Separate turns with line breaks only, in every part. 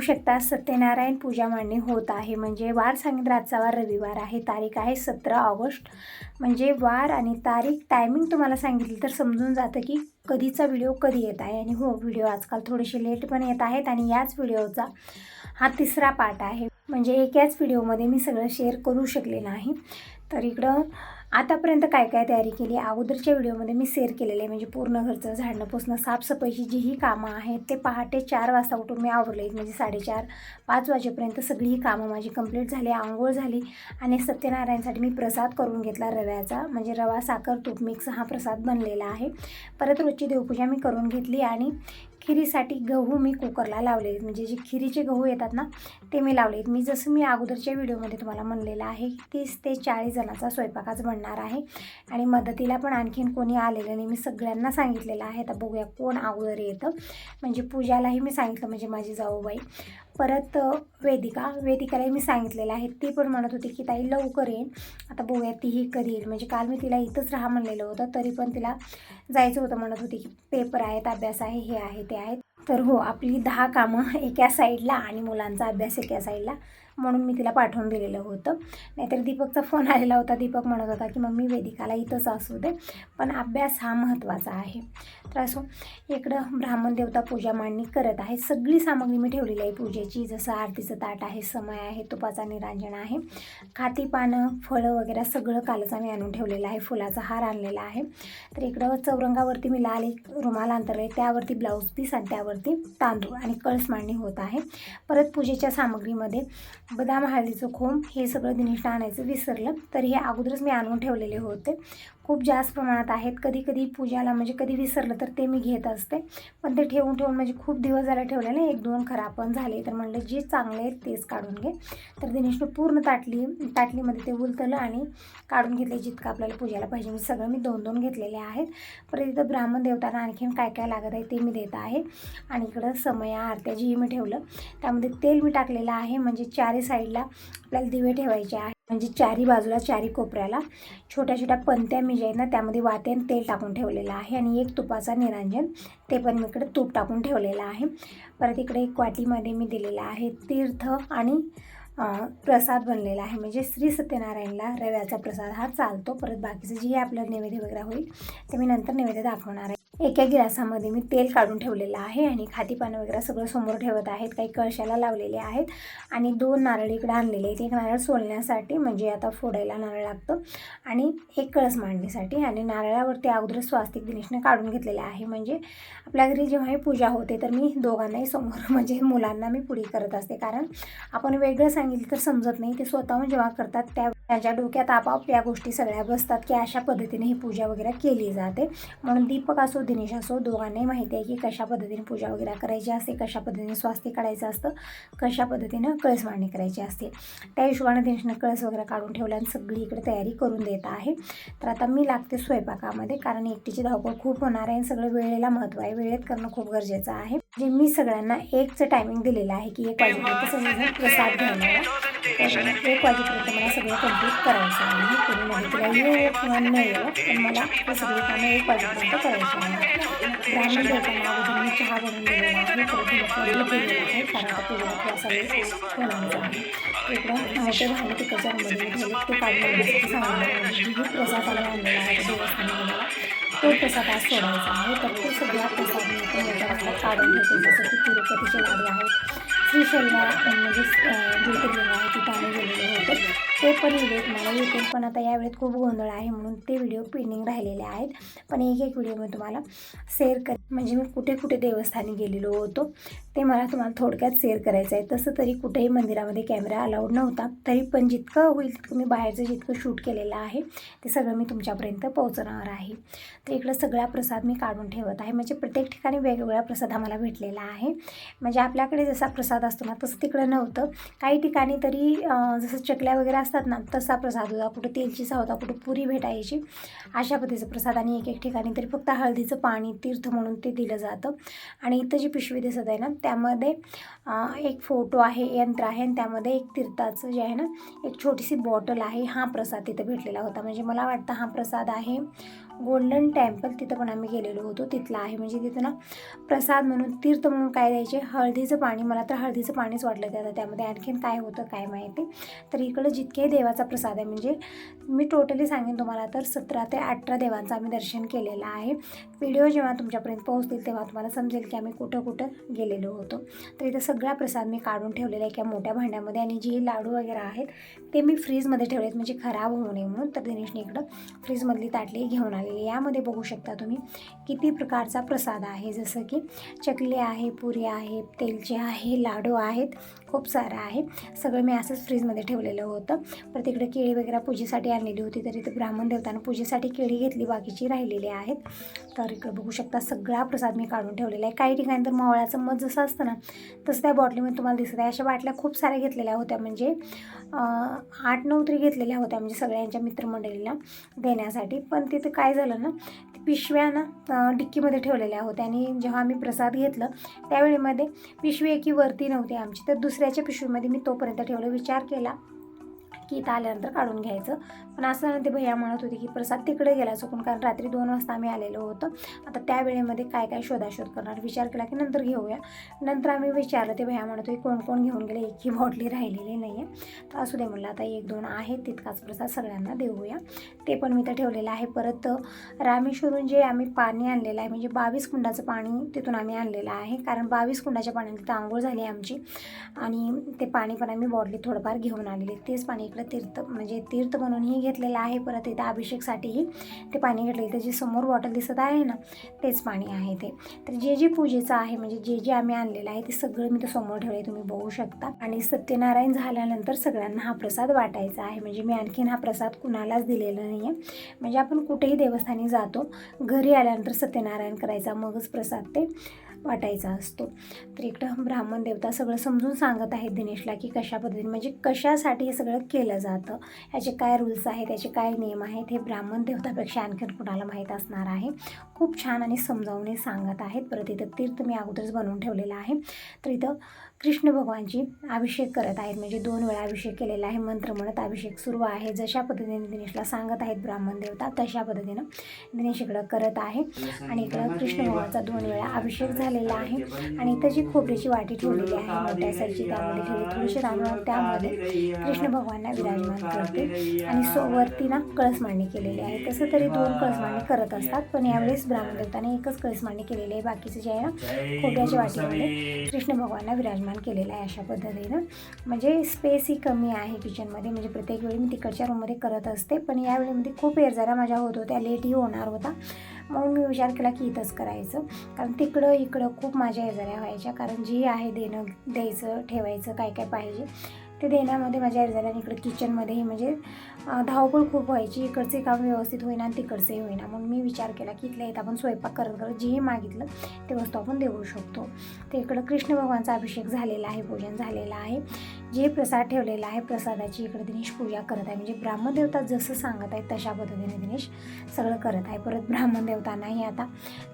शकता. सत्यनारायण पूजा मांडणी होत आहे. म्हणजे वार सांगितलं आजचा वार रविवार आहे. तारीख आहे सतरा ऑगस्ट. म्हणजे वार आणि तारीख टायमिंग तुम्हाला सांगितली तर समजून जातं की कधीचा व्हिडिओ कधी येत आहे. आणि हो व्हिडिओ आजकाल थोडेसे लेट पण येत आहेत आणि याच व्हिडिओचा हा तिसरा पार्ट आहे. म्हणजे एकाच व्हिडिओमध्ये मी सगळं शेअर करू शकले नाही. तर इकडं आतापर्यंत काय काय तयारी केली अगोदरच्या व्हिडिओमध्ये मी शेअर केलेले आहे. म्हणजे पूर्ण घरचं झाडणं पुसणं साफसफाईची जीही कामं आहेत ते पहाटे चार वाजता उठून मी आवरले म्हणजे साडेचार पाच वाजेपर्यंत सगळी कामं माझी कंप्लीट झाली आंघोळ झाली आणि सत्यनारायणसाठी मी प्रसाद करून घेतला रव्याचा. म्हणजे रवा साखर तूप मिक्स हा प्रसाद बनलेला आहे. परत रोजची देवपूजा मी करून घेतली आणि खिरीसाठी गहू मी कुकरला लावले म्हणजे जे खिरीचे गहू येतात ना ते मी लावलेत मी जसं मी अगोदरच्या व्हिडिओमध्ये तुम्हाला म्हणलेलं आहे तीस ते चाळीस जणांचा स्वयंपाकाच बनणार आहे. आणि मदतीला पण आणखीन कोणी आलेलं नाही. मी सगळ्यांना सांगितलेलं आहे. आता बघूया कोण अगोदर येतं. म्हणजे पूजालाही मी सांगितलं म्हणजे माझी जाऊबाई. परत वेदिका. वेदिकालाही मी सांगितलेलं आहे. ती पण म्हणत होती की ताई लवकर येईन आता बघूया तीही कधी येईल. म्हणजे काल मी तिला इथंच राहा म्हणलेलं होतं. तरी पण तिला जायचं होतं. म्हणत होती की पेपर आहेत अभ्यास आहे हे आहे ते आहेत. तर हो आपली दहा कामं एका साईडला आणि मुलांचा अभ्यास एका साईडला. म्हणून मी तिला पाठवून दिलेलं होतं. नाहीतर दीपकचा फोन आलेला होता. दीपक म्हणत होता की मम्मी वेदिकाला इथंच असू दे. पण अभ्यास हा महत्त्वाचा आहे. तर असो इकडं ब्राह्मण देवता पूजा मांडणी करत आहे. सगळी सामग्री मी ठेवलेली आहे पूजेची. जसं आरतीचं ताट आहे समय आहे तुपाचा निरांजन आहे. खाती पानं फळं वगैरे सगळं कालच आम्ही आणून ठेवलेलं आहे. फुलाचा हार आणलेला आहे. तर इकडं चौरंगावरती मी लाल एक रुमाल अंतरले त्यावरती ब्लाऊज पीस आणि त्यावरती तांदूळ आणि कळस मांडणी होत आहे. परत पूजेच्या सामग्रीमध्ये बदाम हळदीचं खोम हे सगळं दिनेशला आणायचं विसरलं. तर हे अगोदरच मी आणून ठेवलेले होते. खूप जास्त प्रमाणात आहेत. कधी कधी पूजाला म्हणजे कधी विसरलं तर ते मी घेत असते. पण ते ठेवून ठेवून म्हणजे खूप दिवस झाले ठेवलेले एक दोन खराब पण झाले तर म्हणलं जे चांगले आहेत तेच काढून घे. तर दिनेशनं पूर्ण ताटली ताटलीमध्ये ते उलतलं आणि काढून घेतले जितकं आपल्याला पूजाला पाहिजे. मी सगळं मी दोन दोन घेतलेले आहेत. परत इथं ब्राह्मण देवताना आणखीन काय काय लागत आहे ते मी देत आहे. आणि इकडं समया आरत्या जीही मी ठेवलं त्यामध्ये तेल मी टाकलेलं आहे. म्हणजे चारी साईडला आपल्याला दिवे ठेवायचे आहे म्हणजे चारी बाजूला चारी कोपऱ्याला छोट्या छोट्या पंत्या मी जे आहेत ना त्यामध्ये वाते आणि तेल टाकून ठेवलेलं आहे. आणि एक तुपाचा निरांजन ते पण मी इकडे तूप टाकून ठेवलेलं आहे. परत इकडे एक वाटीमध्ये मी दिलेलं आहे तीर्थ आणि प्रसाद बनलेला आहे. म्हणजे श्री सत्यनारायणला रव्याचा प्रसाद हा चालतो. परत बाकीचं जे आपलं नैवेद्य वगैरे होईल ते मी नंतर नैवेद्य दाखवणार आहे. एका गिलासामध्ये मी तेल काढून ठेवलेलं आहे आणि खाती पानं वगैरे सगळं समोर ठेवत आहेत. काही कळशाला लावलेले आहेत आणि दोन नारळ इकडे आणलेले आहेत. एक नारळ सोलण्यासाठी म्हणजे आता फोडायला नारळ लागतं आणि एक कळस मांडणीसाठी आणि नारळावरती अगोदर स्वास्तिक दिनेशने काढून घेतलेले आहे. म्हणजे आपल्या घरी जेव्हाही पूजा होते तर मी दोघांनाही समोर म्हणजे मुलांना मी पुढे करत असते. कारण आपण वेगळं सांगितलं तर समजत नाही. ते स्वतःहून जेव्हा करतात त्या त्यांच्या डोक्यात आपाप या गोष्टी सगळ्या बसतात की अशा पद्धतीने ही पूजा वगैरे केली जाते. म्हणून दीपक असो दिनेश असो दोघांनाही माहिती आहे की कशा पद्धतीने पूजा वगैरे करायची असते कशा पद्धतीने स्वास्थ्य काढायचं असतं कशा पद्धतीनं कळस मांडणी करायची असते. त्या हिशोबाने दिनेशनं कळस वगैरे काढून ठेवला आणि सगळी इकडे तयारी करून देत आहे. तर आता मी लागते स्वयंपाकामध्ये कारण एकटीची धावपळ खूप होणार आहे आणि सगळं वेळेला महत्त्व आहे. वेळेत करणं खूप गरजेचं आहे. जे मी सगळ्यांना एकचं टायमिंग दिलेलं आहे की एक वाजेपर्यंत प्रसाद घ्यायला एक वाजेपर्यंत सगळं कंप्लीट करायचं आहे. कोणी मदतीला येऊ किंवा नाही येऊ पण मला ते सगळी कामं एक वाजेपर्यंत करायची आहे. ग्रामीण देवतांना अगोदर मी चहा बनवून दिलेला आहे. परत दिवसभर केलेला आहे. कारण आता पूजेला थोडासा वेळ आहे इकडं मोठे भांडे तिकडच्या रूममध्ये मी ठेवले ते काढण्यासाठी आणण्यासाठी सांगितलं मी प्रसाद आला आणलेला आहे देवस्थानी गेलेला तो प्रसाद आज सोडायचा आहे. तर तो सगळा प्रसाद मी इथे मोठ्या भांड्यात काढून घेतो. जसं की तिरुपतीचे लाडू आहेत. श्रीशैला म्हणजे ज्योतिर्लिंग आहे तिथं आम्ही गेलेले होते. ते पण व्हिडिओ तुम्हाला येतील पण आता या वेळेत खूप गोंधळ आहे म्हणून ते व्हिडिओ पेंडिंग राहिलेले आहेत. पण एक एक व्हिडिओ मी तुम्हाला शेअर कर म्हणजे मी कुठे कुठे देवस्थानी गेलेलो होतो ते मला तुम्हाला थोडक्यात शेअर करायचं आहे. तसं तरी कुठेही मंदिरामध्ये कॅमेरा अलाउड नव्हता. तरी पण जितकं होईल तितकं मी बाहेरचं जितकं शूट केलेलं आहे ते सगळं मी तुमच्यापर्यंत पोहोचवणार आहे. तर इकडं सगळा प्रसाद मी काढून ठेवत आहे. म्हणजे प्रत्येक ठिकाणी वेगवेगळा प्रसाद आम्हाला भेटलेला आहे. म्हणजे आपल्याकडे जसा प्रसाद असतो ना तसं तिकडं नव्हतं. काही ठिकाणी तरी जसं चकल्या वगैरे असतात ना तसा प्रसाद होता. कुठं तेलचीचा होता कुठं पुरी भेटायची अशा पद्धतीचा प्रसाद आणि एक एक ठिकाणी तरी फक्त हळदीचं पाणी तीर्थ म्हणून ते दिलं जातं. आणि इथं जी पिशवी दिसत आहे ना त्यामध्ये एक फोटो आहे यंत्र आहे आणि त्यामध्ये एक तीर्थाचं जे आहे ना एक छोटीशी बॉटल आहे. हा प्रसाद तिथं भेटलेला होता. म्हणजे मला वाटतं हा प्रसाद आहे गोल्डन टेम्पल तिथं पण आम्ही गेलेलो होतो. तिथला आहे. म्हणजे तिथं ना प्रसाद म्हणून तीर्थ म्हणून काय द्यायचे? हळदीचं पाणी. मला तर हळदीचं पाणीच वाटलं त्याचं त्यामध्ये आणखीन काय होतं काय माहिती? तर इकडं जितकेही देवाचा प्रसाद आहे. म्हणजे मी टोटली सांगेन तुम्हाला. तर सतरा ते अठरा देवांचं आम्ही दर्शन केलेलं आहे. व्हिडिओ जेव्हा तुमच्यापर्यंत पोहोचतील तेव्हा तुम्हाला समजेल की आम्ही कुठं कुठं गेलेलो होतो. तर इथं सगळा प्रसाद मी काढून ठेवलेला आहे एका मोठ्या भांड्यामध्ये आणि जे लाडू वगैरे आहेत ते मी फ्रीजमध्ये ठेवलेत. म्हणजे खराब होऊ नये म्हणून. तर दिनेशने इकडं फ्रीजमधली ताटली घेऊन आलेली यामध्ये बघू शकता तुम्ही किती प्रकारचा प्रसाद आहे. जसं की चकली आहे पुरी आहे तेलचे आहे लाडू आहेत. खूप सारं आहे. सगळं मी असंच फ्रीजमध्ये ठेवलेलं होतं. परत इकडे केळी वगैरे पूजेसाठी आणलेली होती. तर इथं ब्राह्मण देवतानं पूजेसाठी केळी घेतली. बाकीची राहिलेली आहेत. तर इकडे बघू शकता सगळा प्रसाद मी काढून ठेवलेला आहे. काही ठिकाणी तर मावळ्याचं मध जसं असतं ना तसं त्या बॉटलीमध्ये तुम्हाला दिसत आहे. अशा बाटल्या खूप साऱ्या घेतलेल्या होत्या. म्हणजे आठ नऊ तरी घेतलेल्या होत्या. म्हणजे सगळ्यांच्या मित्रमंडळीला देण्यासाठी. पण तिथं काय झालं ना पिशव्या ना डिक्कीमध्ये ठेवलेल्या होत्या. आणि जेव्हा आम्ही प्रसाद घेतलं त्यावेळेमध्ये पिशवी एकी वरती नव्हती आमची. तर दुसरी दुसऱ्याच्या पिशवीमध्ये मी तोपर्यंत ठेवलं. विचार केला. की इथं आल्यानंतर काढून घ्यायचं. पण असं ते भैया म्हणत होते की प्रसाद तिकडे गेला चुकून कारण रात्री दोन वाजता आम्ही आलेलो होतो. आता त्या वेळेमध्ये काय काय शोधाशोध करणार? विचार केला की नंतर घेऊया. नंतर आम्ही विचारलं ते भैया म्हणत होते कोण कोण घेऊन गेले? एकही बॉटली राहिलेली नाही आहे तर असू दे म्हणलं आता एक दोन आहेत तितकाच प्रसाद सगळ्यांना देऊया. ते पण मी तर ठेवलेलं आहे. परत रामेश्वरून जे आम्ही पाणी आणलेलं आहे म्हणजे बावीस कुंडाचं पाणी तिथून आम्ही आणलेलं आहे. कारण बावीस कुंडाच्या पाण्याने तिथं आंघोळ झाली आमची. आणि ते पाणी पण आम्ही बॉटली थोडंफार घेऊन आलेले. तेच पाणी इकडे तीर्थ म्हणजे तीर्थ म्हणूनही घेतलेलं आहे. परत इथं अभिषेकसाठीही ते पाणी घेतलं. इथं जे समोर बॉटल दिसत आहे ना तेच पाणी आहे ते. तर जे जे पूजेचं आहे म्हणजे जे जे आम्ही आणलेलं आहे ते सगळं मी तर समोर ठेवले तुम्ही बघू शकता. आणि सत्यनारायण झाल्यानंतर सगळ्यांना हा प्रसाद वाटायचा आहे. म्हणजे मी आणखीन हा प्रसाद कुणालाच दिलेला नाही आहे म्हणजे आपण कुठेही देवस्थानी जातो घरी आल्यानंतर सत्यनारायण करायचा मगच प्रसाद ते वाटायचा असतो. तर इकडं ब्राह्मण देवता सगळं समजून सांगत आहेत दिनेशला की कशा पद्धतीने म्हणजे कशासाठी हे सगळं केलं जातं. याचे काय रूल्स आहेत याचे काय नियम आहेत हे ब्राह्मण देवतापेक्षा आणखीन कुणाला माहीत असणार आहे? खूप छान आणि समजावून सांगत आहेत. परत इथं तीर्थ मी अगोदरच बनवून ठेवलेलं आहे. तर इथं कृष्ण भगवानची अभिषेक करत आहेत. म्हणजे दोन वेळा अभिषेक केलेला आहे. मंत्र म्हणत अभिषेक सुरू आहे. जशा पद्धतीने दिनेशला सांगत आहेत ब्राह्मण देवता तशा पद्धतीनं दिनेश इकडं करत आहे. आणि इकडं कृष्ण भगवानचा दोन वेळा अभिषेक झालेला आहे. आणि इथं जी खोबऱ्याची वाटी ठेवलेली आहे मोठ्या साईजची त्यामध्ये ठेवली थोडीशी रांगण त्यामध्ये कृष्ण भगवानना विराजमान करते. आणि सो वरती ना कळस मांडणी केलेली आहे. तसं तरी दोन कळस मांडणी करत असतात. पण यावेळेस ब्राह्मण देवताने एकच कळस मांडणी केलेली आहे. बाकीचं जे आहे ना खोबऱ्याच्या वाटीमध्ये कृष्ण भगवानना विराजमान केलेलं आहे अशा पद्धतीनं. म्हणजे स्पेस ही कमी आहे किचनमध्ये म्हणजे प्रत्येक वेळी मी तिकडच्या रूममध्ये करत असते. पण यावेळीमध्ये खूप वेळ माझ्या होत होत्या. लेटही होणार होता. म्हणून मी विचार केला की इथंच करायचं. कारण तिकडं इकडं खूप माझ्या एजाऱ्या व्हायच्या. कारण जी आहे देणं द्यायचं ठेवायचं काय काय पाहिजे. ते देण्यामध्ये माझ्या एजाऱ्याने इकडं किचनमध्येही म्हणजे धावपळ खूप व्हायची. इकडचे काम व्यवस्थित होईना आणि तिकडचंही होईना. म्हणून मी विचार केला की इथल्या इथं आपण स्वयंपाक करत करत जेही मागितलं ते वस्तू आपण देऊ शकतो. तर इकडं कृष्ण भगवानचा अभिषेक झालेला आहे पूजन झालेलं आहे. जे प्रसाद ठेवलेला आहे प्रसादाची इकडे दिनेश पूजा करत आहे. म्हणजे ब्राह्मण देवता जसं सांगत आहे तशा पद्धतीने दिनेश सगळं करत आहे. परत ब्राह्मण देवतांनाही आता.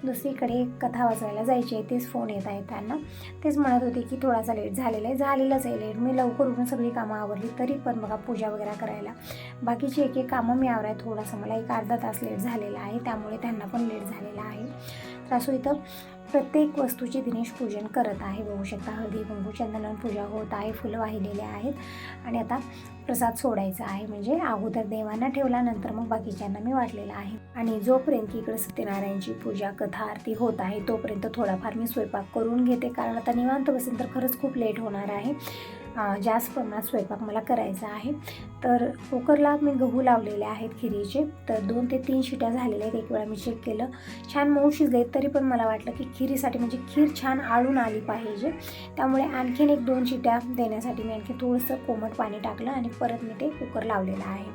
दुसरीकडे कथा वाचायला जायची आहे तेच फोन येत आहेत त्यांना. तेच म्हणत होते की थोडासा लेट झालेला आहे. झालेलाच आहे लेट मी लवकर उठून सगळी कामं आवरली तरी पण बघा पूजा वगैरे करायला. बाकीची एक एक कामं मी आवराय थोडासा मला एक अर्धा तास लेट झालेला आहे त्यामुळे त्यांना पण लेट झालेला आहे. तर असो इथं प्रत्येक वस्तूचे दिनेश पूजन करत आहे. बघू शकता हळदी कुंकू चंदन पूजा होत आहे फुलं वाहिलेले आहेत. आणि आता प्रसाद सोडायचा आहे. म्हणजे अगोदर देवांना ठेवला नंतर मग बाकीच्यांना मी वाटलेला आहे. आणि जोपर्यंत इकडे सत्यनारायणची पूजा कथा आरती होत आहे तोपर्यंत थोडाफार मी स्वयंपाक करून घेते. कारण आता निवांत बसेल तर खरंच खूप लेट होणार आहे. जास्त प्रमाणात स्वयंपाक मला करायचा आहे. तर कुकरला मी गहू लावलेले आहेत खिरीचे. तर दोन ते तीन शिट्या झालेल्या आहेत. एक वेळा मी चेक केलं. छान मऊ शिजले तरी पण मला वाटलं की खिरीसाठी म्हणजे खीर छान आळून आली पाहिजे. त्यामुळे आणखीन एक दोन शिट्या देण्यासाठी मी आणखी थोडंसं कोमट पाणी टाकलं आणि परत मी ते कुकर लावलेलं आहे.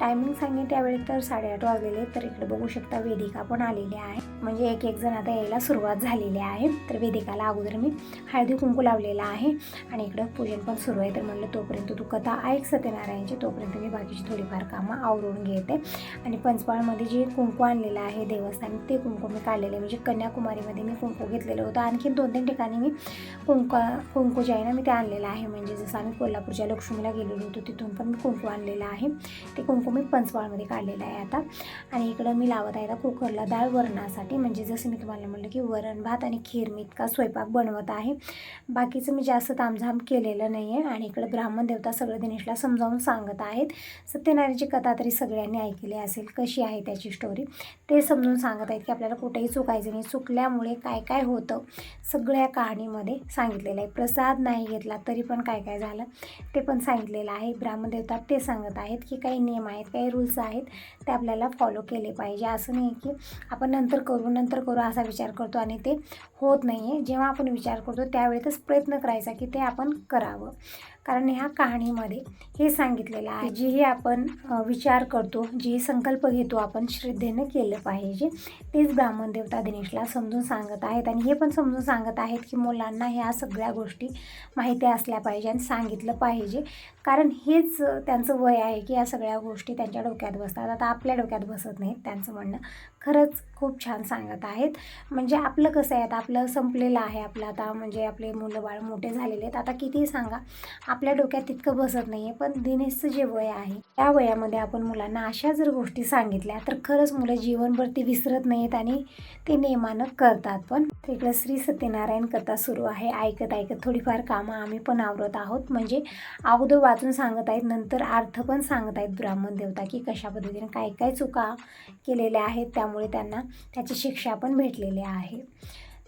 टायमिंग सांगेन त्यावेळी तर साडेआठ वाजलेले तर इकडे बघू शकता वेदिका पण आलेली आहे. म्हणजे एक एक जण आता यायला सुरुवात झालेली आहे. तर वेदिकाला अगोदर मी हळदी कुंकू लावलेला आहे आणि इकडं पूजन पण सुरू आहे. तर म्हणलं तोपर्यंत तू कथा ऐक सत्यनारायणची. तोपर्यंत मी बाकीची थोडीफार कामं आवरून घेते. आणि पंचपाळमध्ये जे कुंकू आणलेलं आहे देवस्थान ते कुंकू मी काढलेले म्हणजे कन्याकुमारीमध्ये मी कुंकू घेतलेलं होतं. आणखी दोन तीन ठिकाणी मी कुंकू कुंकू जे आहे ना मी ते आणलेलं आहे. म्हणजे जसं आम्ही कोल्हापूरच्या लक्ष्मीला गेलेलो होतो तिथून पण मी कुंकू आणलेलं आहे. ते कुंकू मी पंचपाळमध्ये काढलेलं आहे आता. आणि इकडं मी लावत आहे आता कुकरला डाळ वरणासाठी. म्हणजे जसं मी तुम्हाला म्हटलं की वरण भात आणि खीर मी इतका स्वयंपाक बनवत आहे. बाकीचं मी जास्त तामझाम केलेलं नाही आहे आणि इकडं ब्राह्मण देवता सगळं दिनेशला समजावून सांगत आहेत. सत्यनारायणची कथा तरी सगळ्यांनी ऐकली असेल कशी आहे त्याची स्टोरी ते समजून सांगत आहेत की आपल्याला कुठेही चुकायचं नाही. चुकल्यामुळे काय काय होतं सगळ्या कहाणीमध्ये सांगितलेलं आहे. प्रसाद नाही घेतला तरी पण काय काय झालं ते पण सांगितलेलं आहे. ब्राह्मदेवता ते सांगत आहेत की काही नियम आहेत काही रूल्स आहेत ते आपल्याला फॉलो केले पाहिजे. असं नाही की आपण नंतर करू नंतर करू असा विचार करतो आणि ते होत नाही आहे जेव्हा आपण विचार करतो त्यावेळेतच प्रयत्न करायचा की ते आपण करावं. कारण ह्या कहाणीमध्ये हे सांगितलेलं आहे. जीही आपण विचार करतो जे संकल्प घेतो आपण श्रद्धेनं केलं पाहिजे तेच ब्राह्मण देवता दिनेशला समजून सांगत आहेत. आणि हे पण समजून सांगत आहेत की मुलांना ह्या सगळ्या गोष्टी माहिती असल्या पाहिजे आणि सांगितलं पाहिजे. कारण हेच त्यांचं वय आहे की या सगळ्या गोष्टी त्यांच्या डोक्यात बसतात. आता आपल्या डोक्यात बसत नाहीत त्यांचं म्हणणं. खरंच खूप छान सांगत आहेत. म्हणजे आपलं कसं आहे आता आपलं संपलेलं आहे. आपलं आता म्हणजे आपले मुलं बाळ मोठे झालेले आहेत. आता कितीही सांगा आपल्या डोक्यात तितकं बसत नाही आहे पण दिनेशचं जे वय आहे त्या वयामध्ये आपण मुलांना अशा जर गोष्टी सांगितल्या तर खरंच मुलं जीवनभर ती विसरत नाहीत आणि ते नेमानं करतात. पण तिकडं श्री सत्यनारायण कथा सुरू आहे. ऐकत ऐकत थोडीफार कामं आम्ही पण आवरत आहोत. म्हणजे अगोदर वाचून सांगत आहेत नंतर अर्थ पण सांगत आहेत ब्राह्मण देवता की कशा पद्धतीने काय काय चुका केलेल्या आहेत त्यामुळे त्यांना त्याची शिक्षा पण भेटलेली आहे.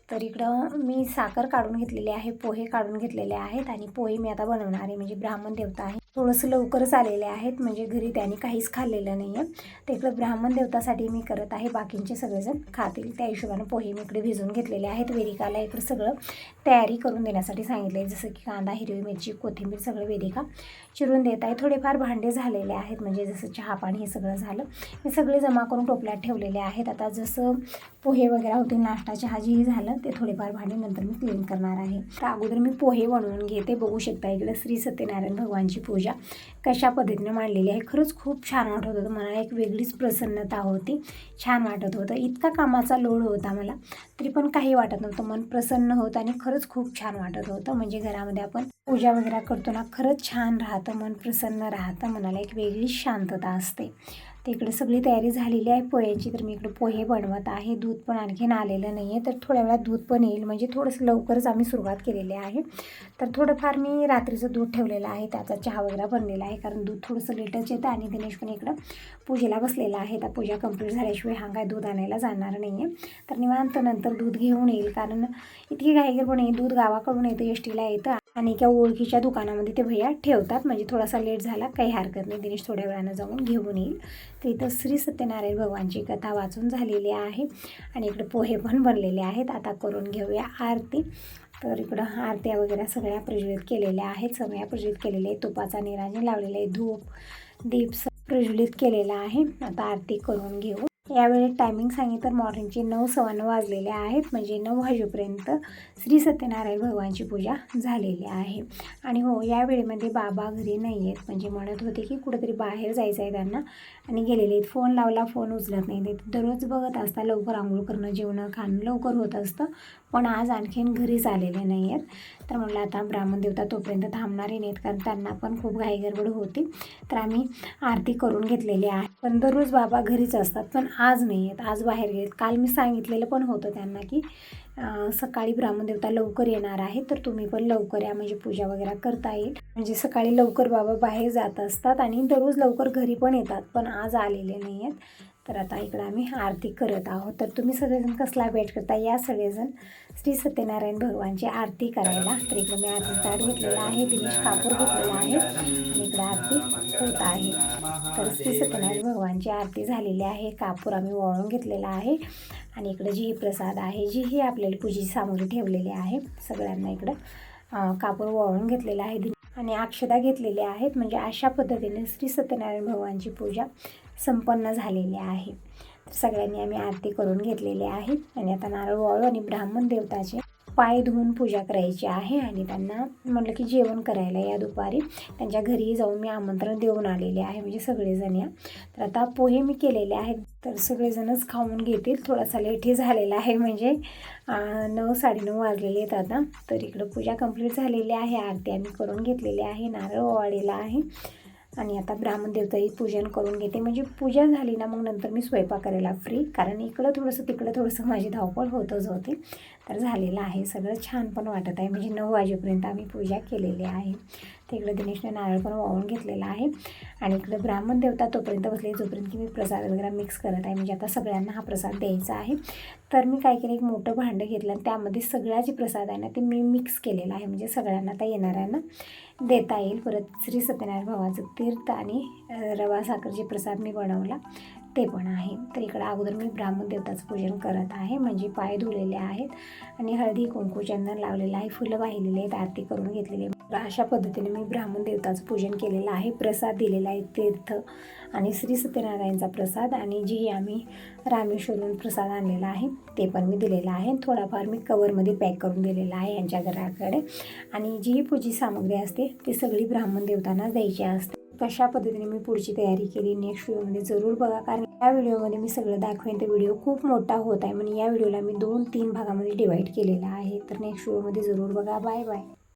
तर इकडं मी साखर काढून घेतलेली आहे पोहे काढून घेतलेले आहेत आणि पोहे मी आता बनवणार आहे. म्हणजे ब्राह्मण देवता आहे. थोडंसं लवकरच आलेले आहेत म्हणजे घरी त्यांनी काहीच खाल्लेलं नाही आहे तर इकडं ब्राह्मण देवतासाठी मी करत आहे बाकींचे सगळेजण खातील. त्या हिशोबानं पोहे मी इकडे भिजवून घेतलेले आहेत. वेदिकाला इकडं सगळं तयारी करून देण्यासाठी सांगितले जसं की कांदा हिरवी मिरची कोथिंबीर सगळं वेदिका. चिरून देत आहे. थोडेफार भांडे झालेले आहेत. म्हणजे जसं चहा पाणी हे सगळं झालं. हे सगळे जमा करून टोपल्यात ठेवलेले आहेत. आता जसं पोहे वगैरे होते नाश्ता चहा जेही झालं ते थोडेफार भांडे नंतर मी क्लीन करणार आहे. तर अगोदर मी पोहे बनवून घेते. बघू शकता इकडं श्री सत्यनारायण भगवानची पूजा कशा पद्धतीने मांडलेली आहे. खरंच खूप छान वाटत होतं. मला एक वेगळीच प्रसन्नता होती. छान वाटत होतं. इतका कामाचा लोड होता मला. तरी पण काही वाटत नव्हतं. मन प्रसन्न होतं आणि खरंच खूप छान वाटत होतं. म्हणजे घरामध्ये आपण पूजा वगैरे करतो ना खरंच छान राहतं मन प्रसन्न राहतं मनाला एक वेगळी शांतता असते. तर इकडे सगळी तयारी झालेली आहे पोह्याची तर मी इकडे पोहे बनवत आहे. दूध पण आणखीन आलेलं नाही आहे तर थोड्या वेळात दूध पण येईल. म्हणजे थोडंसं लवकरच आम्ही सुरुवात केलेली आहे. तर थोडंफार मी रात्रीचं दूध ठेवलेलं आहे त्याचा चहा वगैरे बनलेला आहे कारण दूध थोडंसं लेटच येतं आणि दिनेश पण इकडं पूजेला बसलेला आहे. आता पूजा कंप्लीट झाल्याशिवाय हा काय दूध आणायला जाणार नाही आहे तर निवांत नंतर दूध घेऊन येईल. कारण इतकी घाईगरपणे दूध गावाकडून येतं एस टीला येतं. आणि एका ओळखीच्या दुकानामध्ये ते भैया ठेवतात. म्हणजे थोडासा लेट झाला काही हरकत नाही. दिनेश थोड्या वेळानं जाऊन घेऊन येईल. तर इथं श्री सत्यनारायण भगवानची कथा वाचून झालेली आहे. आणि इकडे पोहे पण बनलेले आहेत. आता करून घेऊया आरती. तर इकडं आरत्या वगैरे सगळ्या प्रज्वलित केलेल्या आहेत. सगळ्या प्रज्वलित केलेल्या आहेत. तुपाचा निराजन लावलेला आहे. धूप दीप प्रज्वलित केलेला आहे. आता आरती करून घेऊ. यावेळी टायमिंग सांगितलं तर मॉर्निंगचे नऊ सव्वा नऊ वाजलेले आहेत. म्हणजे नऊ वाजेपर्यंत श्री सत्यनारायण भगवानची पूजा झालेली आहे. आणि हो या वेळेमध्ये बाबा घरी नाही आहेत. म्हणजे म्हणत होते की कुठेतरी बाहेर जायचं आहे त्यांना. आणि गेलेले आहेत. फोन लावला फोन उचलत नाही ते दररोज बघत असता लवकर आंघोळ करणं जेवणं खाणं लवकर होत असतं. पण आज आणखीन घरीच आलेले नाही आहेत. तर म्हटलं आता ब्राह्मण देवता तोपर्यंत थांबणारे नाहीत. कारण त्यांना पण खूप घाईगडबड होती. तर आम्ही आरती करून घेतलेली आहे. पण दररोज बाबा घरीच असतात. पण आज नाही आहेत आज बाहेर गेलेत. काल मी सांगितलेलं पण होतं त्यांना की सकाळी ब्राह्मणदेवता लवकर येणार आहे तर तुम्ही पण लवकर या म्हणजे पूजा वगैरे करता येईल. म्हणजे सकाळी लवकर बाबा बाहेर जात असतात आणि दररोज लवकर घरी पण येतात पण आज आलेले नाही आहेत. तर आता इकडं आम्ही आरती करत आहोत. तर तुम्ही सगळेजण कसला वेट करता या सगळेजण श्री सत्यनारायण भगवानची आरती करायला. तर इकडं मी आरती ताट घेतलेला आहे. दिनेश कापूर घेतलेला आहे. आणि इकडं आरती होत आहे. तर श्री सत्यनारायण भगवानची आरती झालेली आहे. कापूर आम्ही वळून घेतलेला आहे. आणि इकडं जी प्रसाद आहे जी ही आपल्याला पूजेची सामग्री ठेवलेली आहे. सगळ्यांना इकडं कापूर वळून घेतलेला आहे. आणि अक्षदा घेतलेल्या आहेत. म्हणजे अशा पद्धतीने श्री सत्यनारायण भगवानची पूजा संपन्न झालेली आहे. तर सगळ्यांनी आम्ही आरती करून घेतलेली आहे आणि आता नारळ वाळू आणि ब्राह्मण देवताचे पाय धुवून पूजा करायची आहे आणि त्यांना म्हटलं की जेवण करायला या दुपारी. त्यांच्या घरी जाऊन मी आमंत्रण देऊन आलेले आहे म्हणजे सगळेजण या. तर आता पोहे मी केलेले आहेत. तर सगळेजणच खाऊन घेतील. थोडासा लेटही झालेला आहे म्हणजे नऊ साडेनऊ वाजलेले आहेत आता. तर इकडं पूजा कंप्लीट झालेली आहे. आरती आम्ही करून घेतलेली आहे. नारळ ओवाळलेला आहे. आणि आता ब्राह्मण देवताही पूजन करून घेते. म्हणजे पूजा झाली ना मग नंतर मी स्वयंपाक करायला फ्री कारण इकडं थोडंसं तिकडं थोडंसं माझी धावपळ होतच होती. तर झालेलं आहे. सगळं छान पण वाटत आहे. म्हणजे नऊ वाजेपर्यंत आम्ही पूजा केलेली आहे. तर इकडं दिनेशने नारळ पण वाहून घेतलेला आहे. आणि इकडं ब्राह्मण देवता तोपर्यंत बसले जोपर्यंत की मी प्रसाद वगैरे मिक्स करत आहे. म्हणजे आता सगळ्यांना हा प्रसाद द्यायचा आहे. तर मी काय केलं एक मोठं भांडं घेतलं आणि त्यामध्ये सगळा जे प्रसाद आहे ना ते मी मिक्स केलेला आहे. म्हणजे सगळ्यांना आता येणाऱ्यांना देता येईल. परत श्री सत्यनारायण भावाचं तीर्थ आणि रवा साखर जे प्रसाद मी बनवला ते पण आहे. तर इकडं अगोदर मी ब्राह्मण देवताचं पूजन करत आहे. म्हणजे पाय धुलेले आहेत आणि हळदी कुंकू चंदन लावलेलं आहे. फुलं वाहिलेली आहेत आरती करून घेतलेली आहे तर अशा पद्धतीने मी ब्राह्मण देवताचं पूजन केलेलं आहे. प्रसाद दिलेला आहे तीर्थ आणि श्री सत्यनारायणचा प्रसाद आणि जी आम्ही रामेश्वरून प्रसाद आणलेला आहे ते पण मी दिलेलं आहे. थोडाफार मी कवरमध्ये पॅक करून दिलेला आहे यांच्या घराकडे. आणि जी पूजी सामग्री असते ती सगळी ब्राह्मण देवतांना द्यायची असते. कशा पद्धतीने मी पुढची तयारी केली नेक्स्ट व्हिडिओमध्ये जरूर बघा. कारण या व्हिडिओमध्ये मी सगळं दाखवेन. तर व्हिडिओ खूप मोठा होत आहे. म्हणून या व्हिडिओला मी दोन तीन भागामध्ये डिवाईड केलेला आहे. तर नेक्स्ट व्हिडिओमध्ये जरूर बघा. Bye bye